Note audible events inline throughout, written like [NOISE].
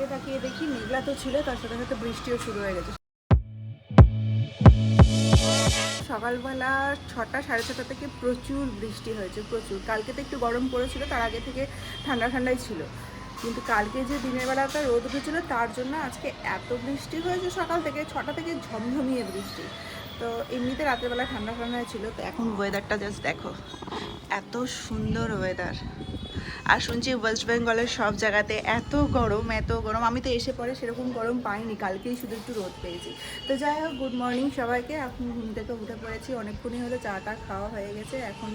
বাইরে তাকিয়ে দেখি মেঘলা তো ছিল, তার সাথে সাথে বৃষ্টিও শুরু হয়ে গেছে। সকালবেলা ছটা সাড়ে ছটা থেকে প্রচুর বৃষ্টি হয়েছে, প্রচুর। কালকে তো একটু গরম পড়েছিল, তার আগে থেকে ঠান্ডা ঠান্ডাই ছিল। কিন্তু কালকে যে দিনের বেলাটা রোদ উঠেছিল, তার জন্য আজকে এত বৃষ্টি হয়েছে সকাল থেকে, ছটা থেকে ঝমঝমিয়ে বৃষ্টি। তো এমনিতে রাতেরবেলা ঠান্ডা ঠান্ডা ছিল, তো এখন ওয়েদারটা জাস্ট দেখো। এত সুন্দর ওয়েদার আর শুনছি ওয়েস্ট বেঙ্গলের সব জায়গাতে এত গরম এত গরম। আমি তো এসে পরে সেরকম গরম পাইনি, কালকেই শুধু একটু রোদ পেয়েছি। তো যাই হোক গুড মর্নিং সবাইকে। এখন ঘুম থেকে উঠে পড়েছি, অনেকক্ষণই হলো চা টা খাওয়া হয়ে গেছে। এখন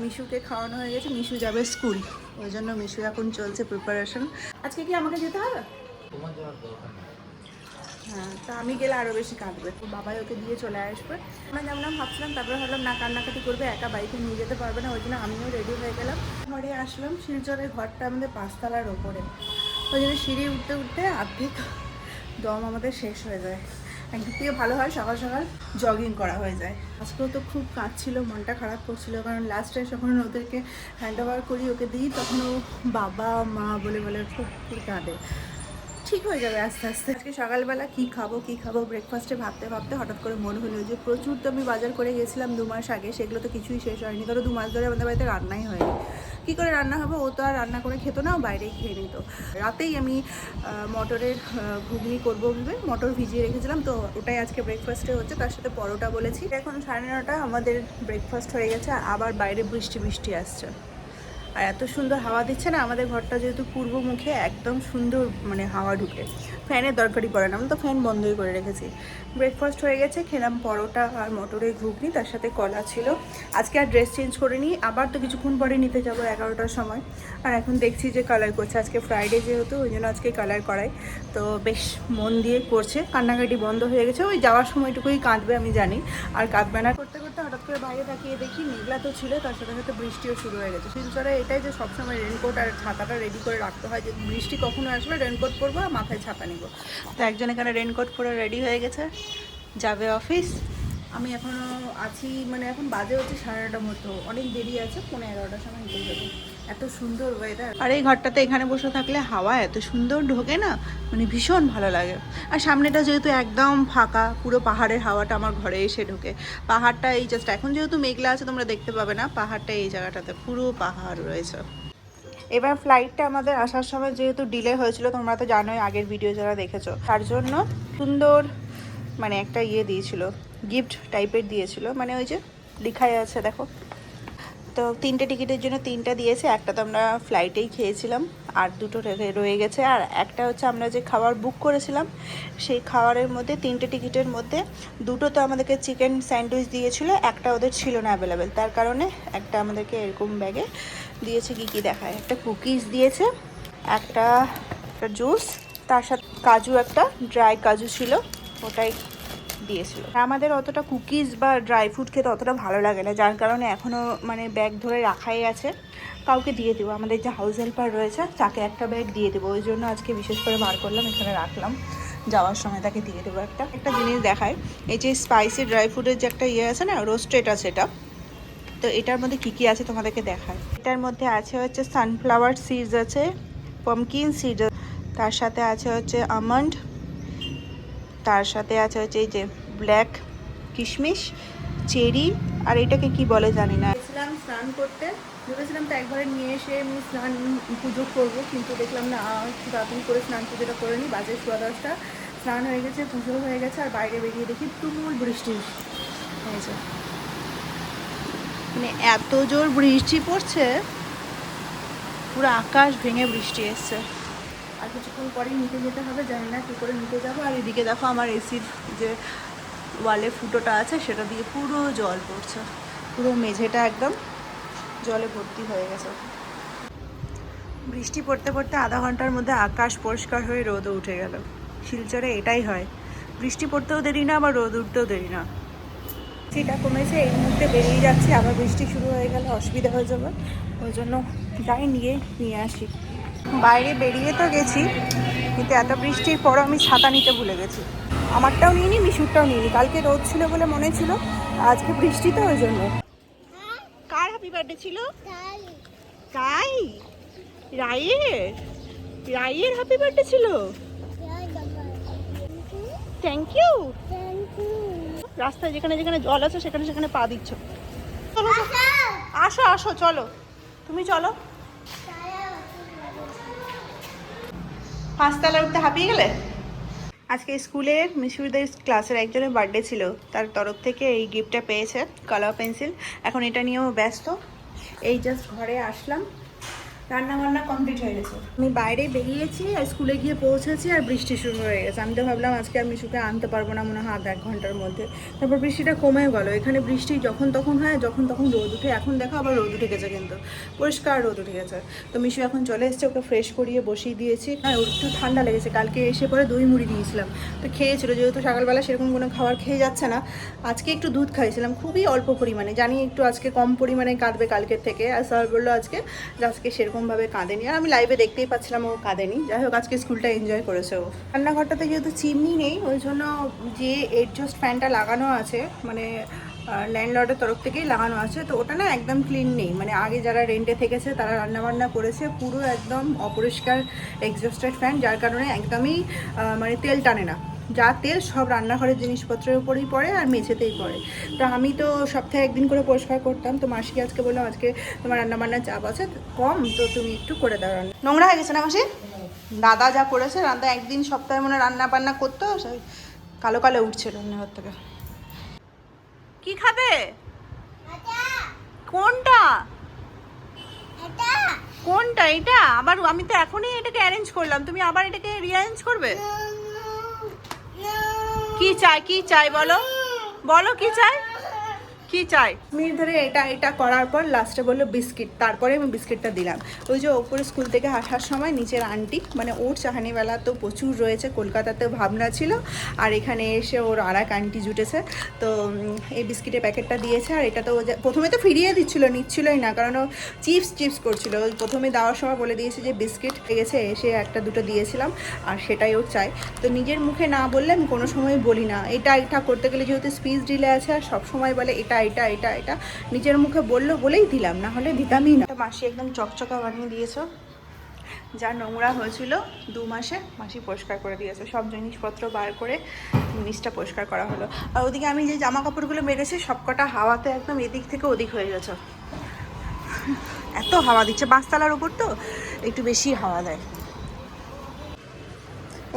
মিশুকে খাওয়ানো হয়ে গেছে, মিশু যাবে স্কুল। ওই জন্য মিশু এখন চলছে প্রিপারেশন আজকে কি আমাকে যেতে হবে? হ্যাঁ তা আমি গেলে আরও বেশি কাঁদবে। তো বাবাই ওকে দিয়ে চলে আসবে। আমরা যেমন ভাবছিলাম, তারপরে ভাবলাম না, কান্নাকাটি করবে, একা বাইকে নিয়ে যেতে পারবে না, ওই জন্য আমিও রেডি হয়ে গেলাম। ঘরে আসলাম, শিলচরের ঘরটা আমাদের পাঁচতলার ওপরে। ওই জন্য সিঁড়ি উঠতে উঠতে অর্ধেক দম আমাদের শেষ হয়ে যায়। একদিক থেকে ভালো হয়, সকাল সকাল জগিং করা হয়ে যায়। আজকেও তো খুব কাঁদছিল, মনটা খারাপ করছিল, কারণ লাস্ট যখন ওদেরকে হ্যান্ড ওভার করি, ওকে দিই তখন ও বাবা, মা বলে বলে খুব খুব কাঁদে। ঠিক হয়ে যাবে আস্তে আস্তে। আজকে সকালবেলা কি খাব কি খাব ব্রেকফাস্টে ভাবতে ভাবতে হঠাৎ করে মনে হলো যে প্রচুর তো আমি বাজার করে গেছিলাম দু মাস আগে, সেগুলো তো কিছুই শেষ হয়নি। ধরো দু মাস ধরে আমাদের বাড়িতে রান্নাই হয়নি। কী করে রান্না হবে? ও তো আর রান্না করে খেতো না বাইরেই খেয়ে নিত। রাতেই আমি মটরের ঘুগনি করব ভেবে মটর ভিজিয়ে রেখেছিলাম। তো ওটাই আজকে ব্রেকফাস্টে হচ্ছে। তার সাথে পরোটা বলেছি। এখন সাড়ে নটা, আমাদের ব্রেকফাস্ট হয়ে গেছে। আবার বাইরে বৃষ্টি বৃষ্টি আসছে। আর এত সুন্দর হাওয়া দিচ্ছে না, আমাদের ঘরটা যেহেতু পূর্ব মুখে একদম সুন্দর মানে হাওয়া ঢুকে। ফ্যানের দরকারই পড়ে না, আমি তো ফ্যান বন্ধই করে রেখেছি। ব্রেকফাস্ট হয়ে গেছে, খেলাম পরোটা আর মটরের ঘুগনি, তার সাথে কলা ছিল। আজকে আর ড্রেস চেঞ্জ করে নিই আবার তো কিছুক্ষণ পরে নিতে যাব এগারোটার সময়। আর এখন দেখছি যে কালার করছে, আজকে ফ্রাইডে যেহেতু, ওই জন্য আজকে কালার করাই। তো বেশ মন দিয়ে করছে, কান্নাকাটি বন্ধ হয়ে গেছে, ওই যাওয়ার সময়টুকুই কাঁদবে, আমি জানি। আর কাঁদবে না করতে করে বাইরে তাকিয়ে দেখি মেঘলা তো ছিল, তার সাথে সাথে বৃষ্টিও শুরু হয়ে গেছে। শিলচরে এটাই যে সবসময় রেনকোট আর ছাতাটা রেডি করে রাখতে হয় যে বৃষ্টি কখনো আসলে রেনকোট পরবো আর মাথায় ছাতা নিব। তো একজন এখানে রেনকোট পরে রেডি হয়ে গেছে, যাবে অফিস আমি এখনও আছি মানে এখন বাজে হচ্ছে সাড়ে নটার মতো, অনেক দেরি আছে পনেরো এগারোটার সময় নিতে যাব। এত সুন্দর ওয়েদার আর এই ঘরটাতে এখানে বসে থাকলে হাওয়া এত সুন্দর ঢোকে না মানে ভীষণ ভালো লাগে। আর সামনেটা যেহেতু একদম ফাঁকা, পুরো পাহাড়ের হাওয়াটা আমার ঘরে এসে ঢোকে। পাহাড়টা এই জাস্ট এখন যেহেতু মেঘলা আছে, তোমরা দেখতে পাবে না, পাহাড়টা এই জায়গাটাতে পুরো পাহাড় রয়েছে। এবার ফ্লাইটটা আমাদের আসার সময় যেহেতু ডিলে হয়েছিল, তোমরা তো জানোই, আগের ভিডিও যারা দেখেছ। তার জন্য সুন্দর মানে একটা ইয়ে দিয়েছিল গিফট টাইপের দিয়েছিল। মানে ওই যে লিখাই আছে, দেখো। তো তিনটে টিকিটের জন্য তিনটা দিয়েছে, একটা তো আমরা ফ্লাইটেই খেয়েছিলাম, আর দুটো রয়ে গেছে। আর একটা হচ্ছে আমরা যে খাবার বুক করেছিলাম, সেই খাবারের মধ্যে, তিনটে টিকিটের মধ্যে, দুটো তো আমাদেরকে চিকেন স্যান্ডউইচ দিয়েছিল, একটা ওদের ছিল না অ্যাভেলেবেল তার কারণে একটা আমাদেরকে এরকম ব্যাগে দিয়েছে, কি কি দেখায়। একটা কুকিজ দিয়েছে, একটা জুস তার সাথে কাজু, একটা ড্রাই কাজু ছিল, ওটাই দিয়েছিল। আমাদের অতটা কুকিজ বা ড্রাই ফ্রুট খেতে অতটা ভালো লাগে না, যার কারণে এখনও মানে ব্যাগ ধরে রাখাই আছে। কাউকে দিয়ে দেবো, আমাদের যে হাউস হেল্পার রয়েছে, তাকে একটা ব্যাগ দিয়ে দেবো। ওই জন্য আজকে বিশেষ করে বার করলাম, এখানে রাখলাম। যাওয়ার সময় তাকে দিয়ে দেবো একটা। একটা জিনিস দেখায় এই যে স্পাইসি ড্রাই ফ্রুটের যে একটা ইয়ে আছে না রোস্টেড আছে এটা। তো এটার মধ্যে কী কী আছে তোমাদেরকে দেখায় এটার মধ্যে আছে হচ্ছে সানফ্লাওয়ার সিডস আছে পমকিন সিড তার সাথে আছে হচ্ছে আমন্ড তার সাথে আছে হচ্ছে এই যে ব্ল্যাক কিশমিশ, চেরি, আর এটাকে কি বলে জানি না। গেছিলাম স্নান করতে। ভেবেছিলাম তো একবারে নিয়ে এসে আমি স্নান পুজো করব, কিন্তু দেখলাম না একটু তাড়াতাড়ি করে স্নান পুজোটা করে নিই, বাজে সোয়া দশটা। স্নান হয়ে গেছে, পুজো হয়ে গেছে, আর বাইরে বেরিয়ে দেখি তুমুল বৃষ্টি। হয়েছে মানে এত জোর বৃষ্টি পড়ছে, পুরো আকাশ ভেঙে বৃষ্টি এসছে। আর কিছুক্ষণ পরেই নিতে যেতে হবে, জানি না কী করে নিতে যাব। আর এদিকে দেখো আমার এসির যে ওয়ালে ফুটোটা আছে, সেটা দিয়ে পুরো জল পড়ছে। পুরো মেঝেটা একদম জলে ভর্তি হয়ে গেছে। বৃষ্টি পড়তে পড়তে আধা ঘণ্টার মধ্যে আকাশ পরিষ্কার হয়ে রোদও উঠে গেল। শিলচরে এটাই হয়। বৃষ্টি পড়তেও দেরি না, আবার রোদ উঠতেও দেরি না। বৃষ্টিটা কমেছে, এই মুহূর্তে বেরিয়ে যাচ্ছি। আবার বৃষ্টি শুরু হয়ে গেলে অসুবিধা হয়ে যাবে। ওই জন্য যাই, নিয়ে নিয়ে আসি। বাইরে বেরিয়ে তো গেছি, কিন্তু এত বৃষ্টির পরও আমি ছাতা নিতে ভুলে গেছি। আমারটাও নিইনি, মিশুরটাও নিইনি। কালকে রোদ ছিল বলে মনে ছিল, আজকে বৃষ্টি তো ওই জন্য। কার হ্যাপি বার্থডে ছিল? কাই রায়ের রাইয়ের হ্যাপি বার্থডে ছিল? থ্যাংক ইউ রাস্তায় যেখানে যেখানে জল আছে, সেখানে সেখানে পা দিচ্ছ। আসো আসো, চলো। তুমি চলো। পাঁচতলা উঠতে হাঁপিয়ে গেলে? আজকে স্কুলের মিশুরদের ক্লাসের একজনের বার্থডে ছিল। তার তরফ থেকে এই গিফটটা পেয়েছে, কালার পেন্সিল। এখন এটা নিয়েও ব্যস্ত। এই জাস্ট ঘরে আসলাম। রান্না বান্না কমপ্লিট হয়ে গেছে। আমি বাইরে বেরিয়েছি আর স্কুলে গিয়ে পৌঁছেছি আর বৃষ্টি শুরু হয়ে গেছে। আমি তো ভাবলাম আজকে আমি মিশুকে আনতে পারব না, মনে হয় এক ঘণ্টার মধ্যে। তারপর বৃষ্টিটা কমেও গেল। এখানে বৃষ্টি যখন তখন হয়, যখন তখন রোদ উঠে। এখন দেখো আবার রোদ উঠে গেছে কিন্তু। পরিষ্কার রোদ উঠে গেছে। তো মিশু এখন চলে এসেছে, ওকে ফ্রেশ করিয়ে বসিয়ে দিয়েছি। ওর একটু ঠান্ডা লেগেছে। কালকে এসে পরে দই মুড়ি দিয়েছিলাম। তো খেয়েছিল, যেহেতু সকালবেলা সেরকম কোনো খাবার খেয়ে যাচ্ছে না। আজকে একটু দুধ খাইছিলাম খুবই অল্প পরিমাণে। জানি একটু আজকে কম পরিমাণে কাঁদবে কালকের থেকে। আর স্যার বলল আজকে আজকে সেরকমভাবে কাঁদেনি। আর আমি লাইভে দেখতেই পাচ্ছিলাম ও কাঁদেনি। যাই হোক, আজকে স্কুলটা এনজয় করেছে ও। রান্নাঘরটাতে যেহেতু চিমনি নেই, ওই জন্য যে এডজাস্ট ফ্যানটা লাগানো আছে মানে ল্যান্ডলর্ডের তরফ থেকেই লাগানো আছে, তো ওটা না একদম ক্লিন নেই। মানে আগে যারা রেন্টে থেকেছে, তারা রান্নাবান্না করেছে, পুরো একদম অপরিষ্কার এক্সস্টেড ফ্যান যার কারণে একদমই মানে তেল টানে না। যা তেল সব রান্নাঘরের জিনিসপত্রের উপরেই পড়ে আর মেঝেতেই পড়ে। তো আমি তো সপ্তাহে একদিন করে পরিষ্কার করতাম। তো মাসিকে আজকে বললাম আজকে তোমার রান্নাবান্নার চাপ আছে কম তো তুমি একটু করে দাও রান্না। নোংরা হয়ে গেছে না মাসি? দাদা যা করেছে রান্না একদিন সপ্তাহে মনে হয় রান্না বান্না করতো সেই কালো কালো উঠছে রান্নাঘর থেকে। কি খাবে? কোনটা? কোনটা? এটা আবার আমি তো এখনই এটাকে অ্যারেঞ্জ করলাম। তুমি আবার এটাকে রিঅ্যারেঞ্জ করবে? কি চাই কি চাই বলো? বলো কি চাই? কি চাই? মিনিট ধরে এটা এটা করার পর লাস্টে বলল বিস্কিট। তারপরে আমি বিস্কিটটা দিলাম। ওই যে ওপরে স্কুল থেকে আসার সময় নিচের আন্টি মানে ওর চাহানিবেলা তো প্রচুর রয়েছে কলকাতাতেও ভাবনা ছিল। আর এখানে এসে ওর আর এক আন্টি জুটেছে। তো এই বিস্কিটের প্যাকেটটা দিয়েছে। আর এটা তো প্রথমে তো ফিরিয়ে দিচ্ছিল, নিচ্ছিলই না, কারণ ও চিপস চিপস করছিল। ওই প্রথমে দেওয়ার সময় বলে দিয়েছে যে বিস্কিট গেছে এসে একটা দুটো দিয়েছিলাম, আর সেটাই ওর চাই তো নিজের মুখে না বললে আমি কোনো সময় বলি না। এটা এটা করতে গেলে যেহেতু স্পিচ ডিলে আছে, আর সব সময় বলে এটা এটা এটা এটা। নিজের মুখে বলল বলেই দিলাম, না হলে দিতামই না। মাসি একদম চকচকা বানিয়ে দিয়েছ। যা নোংরা হয়েছিল দু মাসে, মাসি পরিষ্কার করে দিয়েছে। সব জিনিসপত্র বার করে জিনিসটা পরিষ্কার করা হলো। আর ওদিকে আমি যে জামা কাপড়গুলো মেরেছি, সবকটা হাওয়াতে একদম এদিক থেকে ওদিক হয়ে গেছে। এত হাওয়া দিচ্ছে পাঁচতলার উপর তো একটু বেশি হাওয়া দেয়।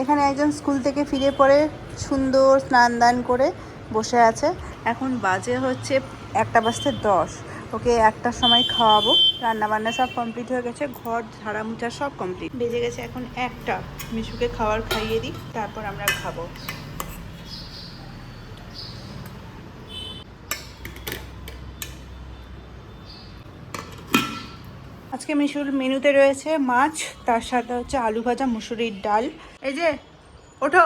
এখানে একজন স্কুল থেকে ফিরে পড়ে সুন্দর স্নান দান করে বসে আছে। এখন বাজে হচ্ছে একটা বাজতে দশ। ওকে একটার সময় খাওয়াবো। রান্না বান্না সব কমপ্লিট হয়ে গেছে, ঘর ঝাড়া মুছা সব কমপ্লিট বেজে গেছে এখন একটা। মিশুকে খাবার খাইয়ে দিই, তারপর আমরা খাব। আজকে মিশুর মেনুতে রয়েছে মাছ, তার সাথে হচ্ছে আলু ভাজা, মুসুরির ডাল। এই যে, ওঠো।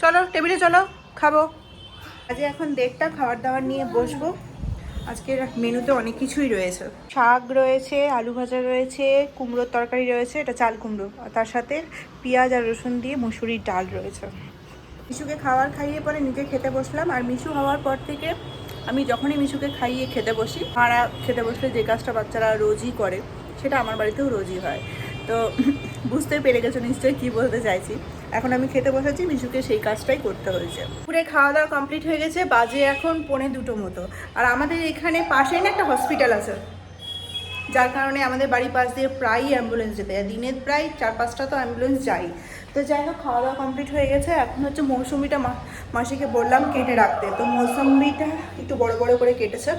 চলো, টেবিলে চলো, খাব। আজকে এখন দেড়টা খাবার দাবার নিয়ে বসবো। আজকের মেনুতে অনেক কিছুই রয়েছে। শাক রয়েছে, আলু ভাজা রয়েছে, কুমড়োর তরকারি রয়েছে, এটা চাল কুমড়ো। আর তার সাথে পেঁয়াজ আর রসুন দিয়ে মুসুরির ডাল রয়েছে। মিশুকে খাবার খাইয়ে পরে নিজে খেতে বসলাম। আর মিশু হওয়ার পর থেকে আমি যখনই মিশুকে খাইয়ে খেতে বসি, ভাড়া খেতে বসলে যে কাজটা বাচ্চারা রোজই করে, সেটা আমার বাড়িতেও রোজই হয়। তো [LAUGHS] বুঝতে পেরে গেছো নিশ্চয়ই কী বলতে চাইছি। এখন আমি খেতে বসেছি মিশুকে সেই কাজটাই করতে হয়েছে। পুরে খাওয়া দাওয়া কমপ্লিট হয়ে গেছে, বাজে এখন পোনে দুটো মতো। আর আমাদের এখানে পাশে না একটা হসপিটাল আছে, যার কারণে আমাদের বাড়ির পাশ দিয়ে প্রায়ই অ্যাম্বুলেন্স যেতে যায় দিনের প্রায় চার পাঁচটা তো অ্যাম্বুলেন্স যাই তো যাই হোক, খাওয়া দাওয়া কমপ্লিট হয়ে গেছে। এখন হচ্ছে মৌসুমিটা মাসিকে বললাম কেটে রাখতে। তো মৌসুমিটা একটু বড় বড় করে কেটেছে।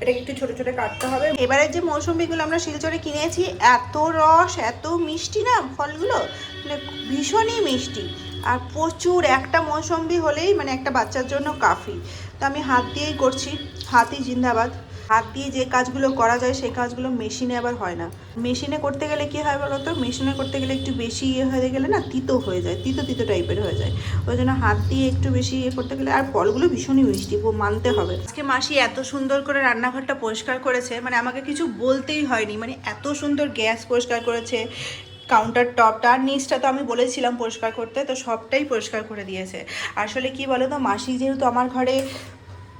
এটাকে একটু ছোটো ছোটো কাটতে হবে। এবারে যে মৌসুমিগুলো আমরা শিলচরে কিনেছি, এত রস, এত মিষ্টি না ফলগুলো? মানে ভীষণই মিষ্টি। আর প্রচুর, একটা মৌসম্বি হলেই মানে একটা বাচ্চার জন্য কাফি। তো আমি হাত দিয়েই করছি। হাতই জিন্দাবাদ। হাত দিয়ে যে কাজগুলো করা যায়, সেই কাজগুলো মেশিনে আবার হয় না। মেশিনে করতে গেলে কি হয় বলতো? মেশিনে করতে গেলে একটু বেশি ইয়ে হয়ে গেলে না তিতো হয়ে যায়, তিতো তিতো টাইপের হয়ে যায়। ওই জন্য হাত দিয়ে একটু বেশি ইয়ে করতে গেলে আর ফলগুলো ভীষণই মিষ্টি মানতে হবে। আজকে মাসি এত সুন্দর করে রান্নাঘরটা পরিষ্কার করেছে মানে আমাকে কিছু বলতেই হয়নি। মানে এত সুন্দর গ্যাস পরিষ্কার করেছে কাউন্টার টপটা আর নিচটা তো আমি বলেছিলাম পরিষ্কার করতে, তো সবটাই পরিষ্কার করে দিয়েছে। আসলে কি বলো তো মাসি যেহেতু আমার ঘরে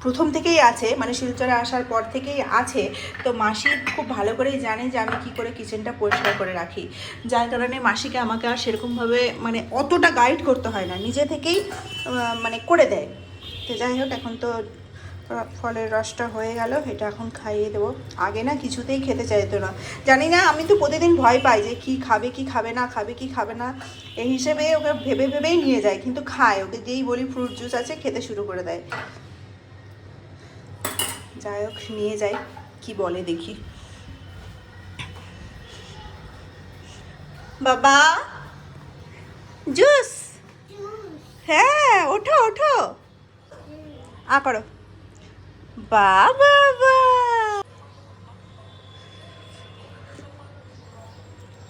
প্রথম থেকেই আছে মানে শিলচরে আসার পর থেকেই আছে। তো মাসি খুব ভালো করেই জানে যে আমি কি করে কিচেনটা পরিষ্কার করে রাখি। যার কারণে মাসিকে আমাকে আর সেরকমভাবে মানে অতটা গাইড করতে হয় না। নিজে থেকেই মানে করে দেয়। তো যাই হোক, এখন তো ফলের রসটা হয়ে গেল। এটা এখন খাইয়ে দেবো। আগে না কিছুতেই খেতে চাইতো না। জানি না, আমি তো প্রতিদিন ভয় পাই যে কি খাবে কি খাবে না, খাবে, কি খাবে না। এই হিসেবে ওকে ভেবে ভেবেই নিয়ে যায়, কিন্তু খায়। ওকে যেই বলি ফ্রুট জুস আছে, খেতে শুরু করে দেয়। যাই হোক, নিয়ে যাই। কি বলে দেখি। বাবা! জুস! হ্যাঁ ওঠো ওঠো। আ, করো। বাবা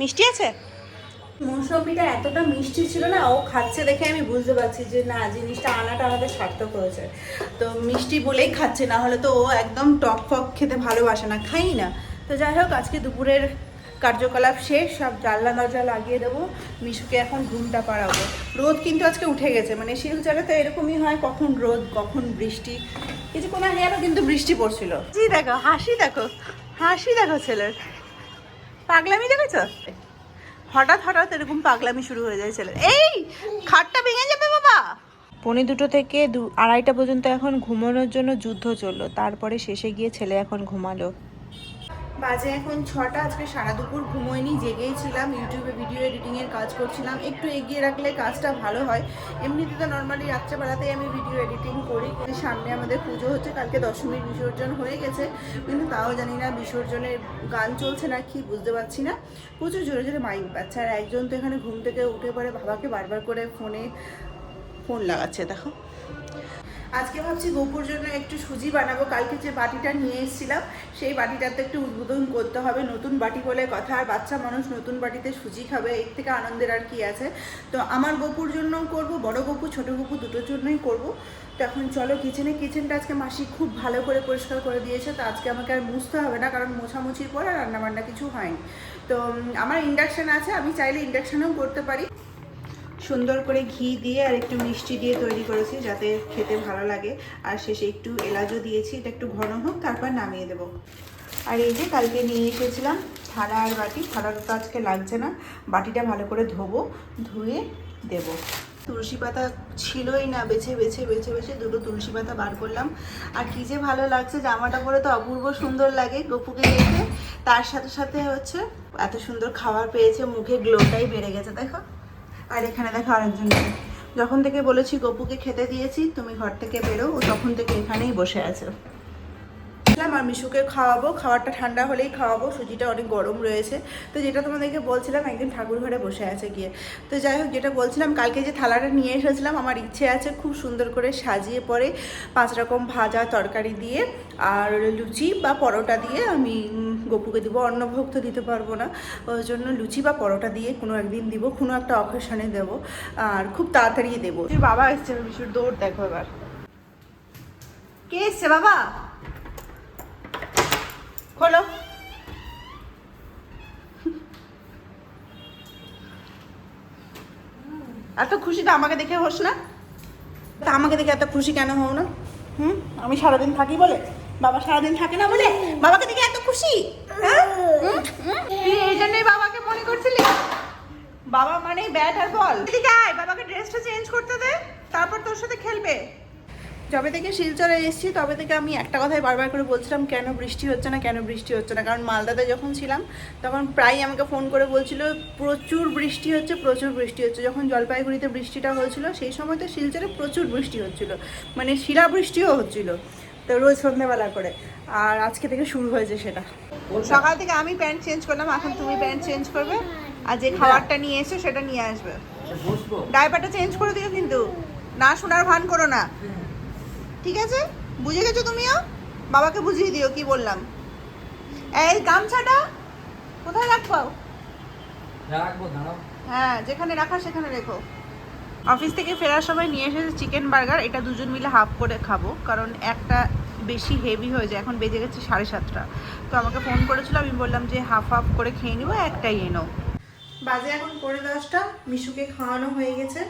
মিষ্টি আছে? মৌসম্বিটা এতটা মিষ্টি ছিল না, ও খাচ্ছে দেখে আমি বুঝতে পারছি যে না, জিনিসটা আনাটা আমাদের সার্থক হয়েছে। তো মিষ্টি বলেই খাচ্ছে, না হলে তো ও একদম টক ফক খেতে ভালোবাসে না, খাই না। তো যাই হোক, আজকে দুপুরের কার্যকলাপ শেষ, সব জানলা দরজা লাগিয়ে দেবো, মিশুকে এখন ঘুমটা পাড়াবো রোদ কিন্তু আজকে উঠে গেছে মানে শিলচরে তো এরকমই হয়, কখন রোদ, কখন বৃষ্টি। কিছুক্ষণ আগে আরও কিন্তু বৃষ্টি পড়ছিল। জি দেখো, হাসি দেখো হাসি দেখো ছেলের। পাগলামি দেখেছ? হঠাৎ হঠাৎ এরকম পাগলামি শুরু হয়ে যায় ছেলে এই, খাটটা ভেঙে যাবে বাবা। পনে দুটো থেকে দু আড়াইটা পর্যন্ত এখন ঘুমানোর জন্য যুদ্ধ চলল। তারপরে শেষে গিয়ে ছেলে এখন ঘুমালো। বাজে এখন ছটা, আজকে সারা দুপুর ঘুমোয়নি, জেগেই ছিলাম, ইউটিউবে ভিডিও এডিটিংয়ের কাজ করছিলাম, একটু এগিয়ে রাখলে কাজটা ভালো হয়। এমনিতে তো নর্মালি রাত্রেবেলাতেই আমি ভিডিও এডিটিং করি সামনে আমাদের পুজো হচ্ছে, কালকে দশমীর বিসর্জন হয়ে গেছে, কিন্তু তাও জানি না বিসর্জনের গান চলছে না কি, বুঝতে পারছি না। প্রচুর জোরে জোরে মাইক পাচ্ছে, আর একজন তো এখানে ঘুম থেকে উঠে পড়ে বাবাকে বারবার করে ফোনে ফোন লাগাচ্ছে, দেখো। আজকে ভাবছি গোপুর জন্য একটু সুজি বানাবো। কালকে যে বাটিটা নিয়ে এসেছিলাম, সেই বাটিটাতে একটু উদ্বোধন করতে হবে। নতুন বাটি বলে কথা, আর বাচ্চা মানুষ নতুন বাটিতে সুজি খাবে, এর থেকে আনন্দের আর কি আছে? তো আমার গোপুর জন্যও করব, বড় গোপু, ছোট গোপু দুটোর জন্যই করব। তো এখন চলো কিচেনে কিচেনটা আজকে মাসি খুব ভালো করে পরিষ্কার করে দিয়েছে। তো আজকে আমাকে আর মুছতে হবে না, কারণ মোছামুছির পর আর রান্নাবান্না কিছু হয়নি। তো আমার ইন্ডাকশান আছে, আমি চাইলে ইন্ডাকশানেও করতে পারি। সুন্দর করে ঘি দিয়ে আর একটু মিষ্টি দিয়ে তৈরি করেছি যাতে খেতে ভালো লাগে। আর শেষে একটু এলাচও দিয়েছি, এটা একটু ঘন হোক, তারপর নামিয়ে দেবো। আর এই যে কালকে নিয়ে এসেছিলাম থালা আর বাটি থালাটা তো আজকে লাগছে না, বাটিটা ভালো করে ধোবো, ধুয়ে দেবো। তুলসী পাতা ছিলই না, বেছে বেছে বেছে বেছে দুটো তুলসী পাতা বার করলাম। আর কি যে ভালো লাগছে, জামাটা পরে তো অপূর্ব সুন্দর লাগে গপুকে দেখে। তার সাথে সাথে হচ্ছে, এত সুন্দর খাবার পেয়েছে, মুখে গ্লোটাই বেড়ে গেছে, দেখো। আর এখানে দেখো আরেকজন। যখন থেকে বলেছি, গপুকে খেতে দিয়েছি, তুমি ঘর থেকে বেরো ও তখন থেকে এখানেই বসে আছে বললাম আর মিশুকে খাওয়াবো খাবারটা ঠান্ডা হলেই খাওয়াবো, সুজিটা অনেক গরম রয়েছে। তো যেটা তোমাদেরকে বলছিলাম, একদিন ঠাকুর ঘরে বসে আছে গিয়ে। তো যাই হোক, যেটা বলছিলাম, কালকে যে থালাটা নিয়ে এসেছিলাম, আমার ইচ্ছে আছে খুব সুন্দর করে সাজিয়ে পরে পাঁচ রকম ভাজা তরকারি দিয়ে আর লুচি বা পরোটা দিয়ে আমি গপুকে দিব, অন্নভোগ তো দিতে পারব না। ওই জন্য লুচি বা পরোটা দিয়ে কোনো একদিন দিব, কোনো একটা অকেশনে দেবো আর খুব তাড়াতাড়ি দেবো। বাবা এসছে দৌড় দেখো এবার। কে এসছে বাবা? খোলো। এত খুশি তো আমাকে দেখে হোস না? তা আমাকে দেখে এত খুশি কেন হও না? হুম? আমি সারাদিন থাকি বলে? বাবা সারাদিন থাকে না বলে? বাবাকে দেখে এত খুশি? হ্যাঁ? তুই এই জন্যই বাবাকে মনে করছিলি? বাবা মানে ব্যাট আর বল। এদিকে আয় বাবাকে ড্রেসটা চেঞ্জ করতে দে তারপর তোর সাথে খেলবে। যবে থেকে শিলচরে এসেছি তবে থেকে আমি একটা কথাই বারবার করে বলছিলাম কেন বৃষ্টি হচ্ছে না কেন বৃষ্টি হচ্ছে না? কারণ মালদাতে যখন ছিলাম তখন প্রায় আমাকে ফোন করে বলছিল প্রচুর বৃষ্টি হচ্ছে প্রচুর বৃষ্টি হচ্ছে। যখন জলপাইগুড়িতে বৃষ্টিটা হয়েছিল সেই সময় তো শিলচরে প্রচুর বৃষ্টি হচ্ছিল মানে শিলা বৃষ্টিও হচ্ছিল তো রোজ সন্ধ্যেবেলা করে আর আজকে থেকে শুরু হয়েছে সেটা। সকাল থেকে আমি প্যান্ট চেঞ্জ করলাম এখন তুমি প্যান্ট চেঞ্জ করবে আর যে খাবারটা নিয়ে এসো সেটা নিয়ে আসবে। ডাইপারটা চেঞ্জ করে দিও কিন্তু না শোনার ভান করো না। ঠিক আছে? বুঝে গেছো তুমিও? বাবাকে বুঝিয়ে দিও কি বললাম। এই গামছাটা কোথায় রাখব? রাখব হ্যাঁ যেখানে রাখা সেখানে রেখো। অফিস থেকে ফেরার সময় নিয়ে এসেছে চিকেন বার্গার। এটা দুজন মিলে হাফ করে খাব কারণ একটা বেশি হেভি হয়ে যায়। এখন বেজে গেছে সাড়ে সাতটা। তো আমাকে ফোন করেছিল আমি বললাম যে হাফ হাফ করে খেয়ে নিবো একটাই এনো বাজে এখন পড়ে দশটা। মিশুকে খাওয়ানো হয়ে গেছে।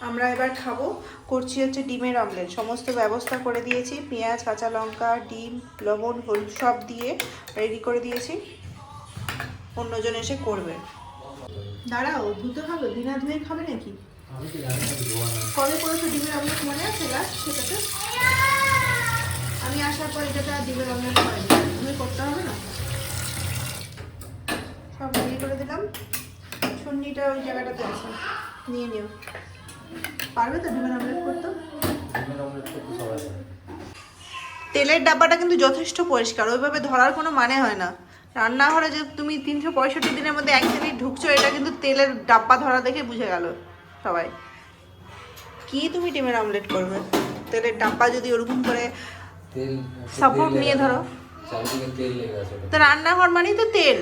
আমরা এবার খাব করছি হচ্ছে ডিমের অমলেট। সমস্ত ব্যবস্থা করে দিয়েছি পেঁয়াজ কাঁচা লঙ্কা ডিম লবণ হলুদ সব দিয়ে রেডি করে দিয়েছি। অন্যজন এসে করবে। দাঁড়াও ধুতে হবে? বিনা ধুয়ে খাবে নাকি? কবে করেছ ডিমের অমলেট? মনে আছে লাস্ট সেটাতে? আমি আসার পর এটাতে আর ডিমের অমলেট হয়নি ধুয়ে করতে হবে না? সব রেডি করে দিলাম। ছুন্নিটা ওই জায়গাটাতে আছে। নিয়ে নিও। পারবে তো? ডিমের অমলেট করতে? ডিমের অমলেট করতে সবাই তেলের ডাব্বাটা কিন্তু যথেষ্ট পরিষ্কার ওইভাবে ধরার কোনো মানে হয় না। রান্নাঘরে যে তুমি তিনশো পঁয়ষট্টি দিনের মধ্যে একদিনই ঢুকছো এটা কিন্তু তেলের ডাব্বা ধরা দেখে বুঝে গেল সবাই। কি তুমি ডিমের অমলেট করবে? তেলের ডাব্বা যদি ওরকম করে সাপোর্ট নিয়ে ধরো। তো রান্নাঘর মানেই তো তেল।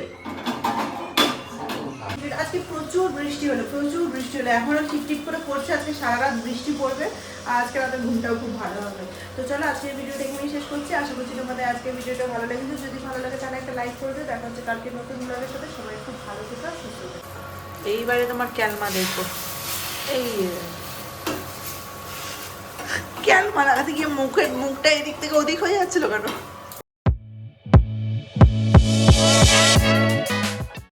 প্রচুর বৃষ্টি হলো প্রচুর বৃষ্টি হলো। এখনও টিপ টিপ করে পড়ছে আজকে সারা রাত বৃষ্টি পড়বে আর আজকে রাতের ঘুমটাও খুব ভালো হবে। তো চলো আজকের ভিডিওটা এখানেই শেষ করছি। আশা করছি তোমাদের আজকের ভিডিওটা ভালো লেগেছে। যদি ভালো লাগে তাহলে একটা লাইক করবে দেখা হচ্ছে কালকে নতুন ব্লগের সাথে। সবাই খুব ভালো থেকো সুস্থ এইবারে তোমার ক্যালমা দেখব। এই ক্যালমা লাগাতে গিয়ে মুখের মুখটা এদিক থেকে ওদিক হয়ে যাচ্ছিল কেন?